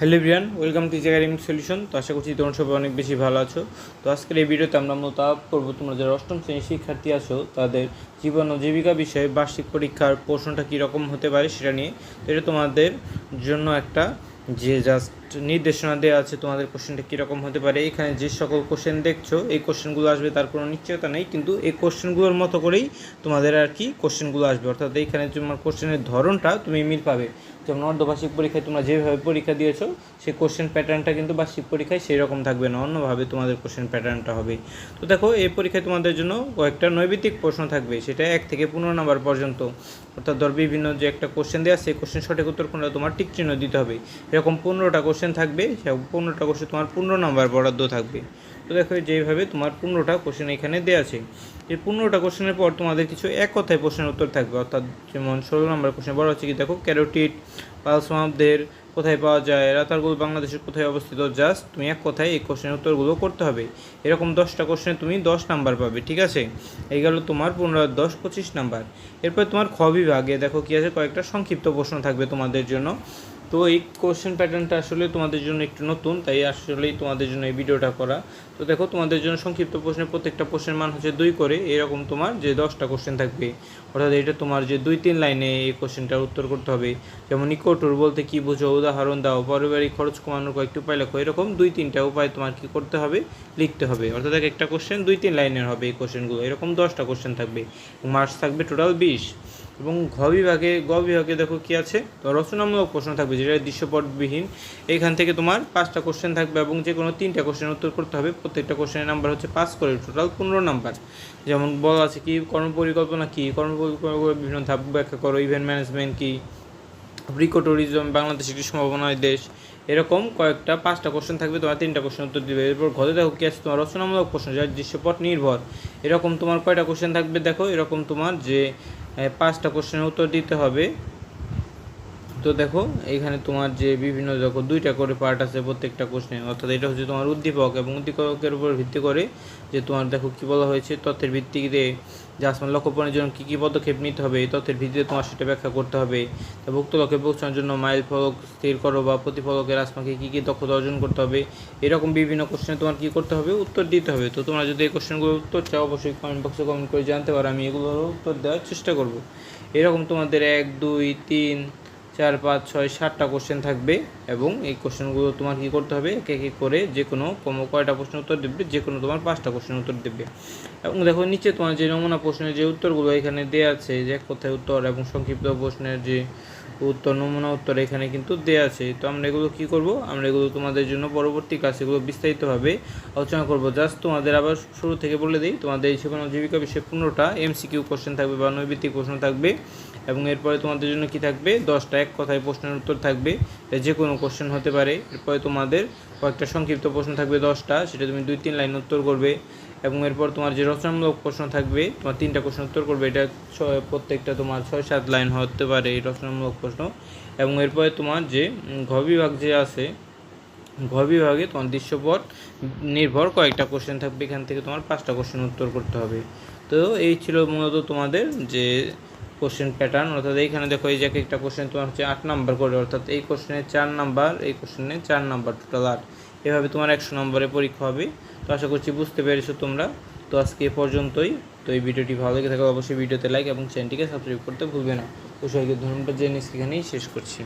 Hello Brian, welcome to academic solution. তো আশা করছি তোমার সবাই অনেক বেশি ভালো আছো। তো আজকের এই ভিডিওতে আমরা মূলত আপ করব তোমরা যারা অষ্টম শ্রেণির শিক্ষার্থী আছো, তাদের জীবন ও জীবিকা বিষয়ে বার্ষিক পরীক্ষার প্রশ্নটা কীরকম হতে পারে সেটা নিয়ে। তো এটা তোমাদের জন্য একটা যে জাস্ট নির্দেশনা দেওয়া আছে তোমাদের কোশ্চেনটা কীরকম হতে পারে? এখানে যে সকল কোশ্চেন দেখছ, এই কোশ্চেনগুলো আসবে তার কোনো নিশ্চয়তা নেই, কিন্তু এই কোশ্চেনগুলোর মতো করেই তোমাদের আর কি কোশ্চেনগুলো আসবে। অর্থাৎ এইখানে তোমার কোশ্চেনের ধরনটা তুমি মিল পাবে। যেমন অর্ধবার্ষিক পরীক্ষায় তোমরা যেভাবে পরীক্ষা দিয়েছ, সেই কোশ্চেন প্যাটার্নটা কিন্তু বার্ষিক পরীক্ষায় সেই রকম থাকবে না, অন্যভাবে তোমাদের কোশ্চেন প্যাটার্নটা হবে। তো দেখো, এই পরীক্ষায় তোমাদের জন্য কয়েকটা নৈবিত্তিক প্রশ্ন থাকবে, সেটা এক থেকে পনেরো নাম্বার পর্যন্ত। অর্থাৎ ধর বিভিন্ন যে একটা কোশ্চেন দেওয়া সেই কোশ্চেন সঠিক উত্তর কোনটা তোমার টিক চিহ্ন দিতে হবে। এরকম পনেরোটা কোশ্চেন থাকবে, সে পনেরোটা কোশ্চেন তোমার পনেরো নাম্বার বরাদ্দ থাকবে। তো দেখো যেভাবে তোমার পনেরোটা কোশ্চেন এখানে দেওয়া আছে। এই পনেরোটা কোশ্চেনের পর তোমাদের কিছু এক কথায় প্রশ্নের উত্তর থাকবে, অর্থাৎ যেমন ষোলো নম্বর কোশ্চেন বড় হচ্ছে কি, দেখো ক্যারোটিড পালসমাপদের কোথায় পাওয়া যায়, রাতারগুল বাংলাদেশের কোথায় অবস্থিত জাস্ট তুমি এক কথায় এই কোশ্চেনের উত্তরগুলো করতে হবে। এরকম দশটা কোশ্চেনে তুমি দশ নাম্বার পাবে, ঠিক আছে? এই গেল তোমার পনেরো দশ, পঁচিশ নাম্বার এরপর তোমার খ বিভাগে দেখো কি আছে, কয়েকটা সংক্ষিপ্ত প্রশ্ন থাকবে তোমাদের জন্য। তো এই কোশ্চেন প্যাটার্নটা আসলে তোমাদের জন্য একটু নতুন, তাই আসলেই তোমাদের জন্য এই ভিডিওটা করা। তো দেখো, তোমাদের জন্য সংক্ষিপ্ত প্রশ্নের প্রত্যেকটা প্রশ্নের মান হচ্ছে দুই করে, এরকম তোমার যে দশটা কোশ্চেন থাকবে। অর্থাৎ এটা তোমার যে দুই তিন লাইনে এই কোশ্চেনটার উত্তর করতে হবে। যেমন ইকোটুর বলতে কি বোঝো, উদাহরণ দাও, পারিবারিক খরচ কমানোর কয়েকটি উপায় লেখো, এরকম দুই তিনটা উপায় তোমার কি করতে হবে, লিখতে হবে। অর্থাৎ এক একটা কোশ্চেন দুই তিন লাইনের হবে এই কোশ্চেনগুলো এরকম দশটা কোশ্চেন থাকবে। মার্কস থাকবে টোটাল বিশ। এবং ঘ বিভাগে, গ বিভাগে দেখো কি আছে? তো রচনামূলক প্রশ্ন থাকবে যেটা দৃশ্যপটবিহীন। এখান থেকে তোমার পাঁচটা কোশ্চেন থাকবে এবং যে কোনো তিনটা কোশ্চেন উত্তর করতে হবে। প্রত্যেকটা কোশ্চেনের নাম্বার হচ্ছে পাস করে টোটাল পনেরো নাম্বার যেমন বলা আছে কি কর্মপরিকল্পনা কী? কর্মপরিকল্পনা বিভিন্ন ধাপ ব্যাখ্যা করো ইভেন্ট ম্যানেজমেন্ট কী? ব্রিকো ট্যুরিজম বাংলাদেশ একটি সম্ভাবনায় দেশ। এরকম কয়েকটা, পাঁচটা কোশ্চেন থাকবে, তোমার তিনটা কোশ্চেন উত্তর দিবে। এরপর ঘরে দেখো কি আছে, তোমার রচনামূলক প্রশ্ন যার দৃশ্যপট নির্ভর। এরকম তোমার কয়টা কোশ্চেন থাকবে দেখো? এরকম তোমার যে পাঁচটা কোশ্চেনের উত্তর দিতে হবে। তো দেখো, এখানে তোমার যে বিভিন্ন দেখো দুইটা করে পার্ট আছে প্রত্যেকটা কোশ্চেন অর্থাৎ এটা হচ্ছে তোমার উদ্দীপক এবং উদ্দীপকের উপর ভিত্তি করে যে তোমার দেখো কি বলা হয়েছে, তথ্যের ভিত্তিতে যে আসমান লক্ষ্য পূরণের জন্য কী কী পদক্ষেপ নিতে হবে, এই তথ্যের ভিত্তিতে তোমার সেটা ব্যাখ্যা করতে হবে। ভুক্ত লক্ষ্যে পৌঁছানোর জন্য মাইল ফলক স্থির করো বা প্রতিফলকের আসমাকে কী কী দক্ষতা অর্জন করতে হবে, এরকম বিভিন্ন কোশ্চেনে তোমার কী করতে হবে? উত্তর দিতে হবে। তো তোমরা যদি এই কোশ্চেনগুলোর উত্তর চাও, অবশ্যই কমেন্ট বক্সে কমেন্ট করে জানতে পারো, আমি এগুলোর উত্তর দেওয়ার চেষ্টা করব। এরকম তোমাদের এক, দুই, তিন চার, পাঁচ, ছয়, সাতটা কোশ্চেন থাকবে এবং এই কোশ্চেনগুলো তোমার কী করতে হবে? এক এক করে যে কোনো কম কয়টা প্রশ্নের উত্তর দেবে যে কোনো তোমার পাঁচটা কোশ্চেনের উত্তর দেবে। এবং দেখো, নিচে তোমার যে নমুনা প্রশ্নের যে উত্তরগুলো এখানে দেওয়া আছে, যে কথায় উত্তর এবং সংক্ষিপ্ত প্রশ্নের যে উত্তর, নমুনা উত্তর এখানে কিন্তু দেওয়া আছে। তো আমরা এগুলো কী করব? আমরা এগুলো তোমাদের জন্য পরবর্তী ক্লাসে এগুলো বিস্তারিতভাবে আলোচনা করব। জাস্ট তোমাদের আবার শুরু থেকে বলে দিই, তোমাদের এই কোনো জীবিকা বিষয়ে পনেরোটা এমসিকিউ কোশ্চেন থাকবে বা নৈবিত্তিক প্রশ্ন থাকবে এবং এরপরে তোমাদের জন্য কি থাকবে? দশটা এক কথায় প্রশ্নের উত্তর থাকবে এটা যে কোনো কোশ্চেন হতে পারে। এরপরে তোমাদের কয়েকটা সংক্ষিপ্ত প্রশ্ন থাকবে, দশটা, সেটা তুমি দুই, তিন লাইন উত্তর করবে এবং এরপর তোমার যে রচনামূলক প্রশ্ন থাকবে, তোমার তিনটা প্রশ্ন উত্তর করবে, এটা ছয়, প্রত্যেকটা তোমার ছয়, সাত লাইন হতে পারে এই রচনামূলক প্রশ্ন। এবং এরপরে তোমার যে ঘ বিভাগ যে আছে, ঘ বিভাগে তোমার দৃশ্যপট নির্ভর কয়েকটা কোশ্চেন থাকবে, এখান থেকে তোমার পাঁচটা কোশ্চেন উত্তর করতে হবে। তো এই ছিল মূলত তোমাদের যে কোশ্চেন প্যাটার্ন অর্থাৎ এইখানে দেখো এই যে এক একটা কোশ্চেন তোমার হচ্ছে আট নাম্বার করে, অর্থাৎ এই কোশ্চেনে চার নাম্বার এই কোশ্চেনে চার নাম্বার টোটাল আট। এভাবে তোমার একশো নম্বরে পরীক্ষা হবে। তো আশা করছি বুঝতে পেরেছ তোমরা। তো আজকে এ পর্যন্তই। তো এই ভিডিওটি ভালো লেগে থাকলে অবশ্যই ভিডিওতে লাইক এবং চ্যানেলটিকে সাবস্ক্রাইব করতে ভুলবে না। তো সবাইকে ধন্যবাদ, জেনে এখানেই শেষ করছি।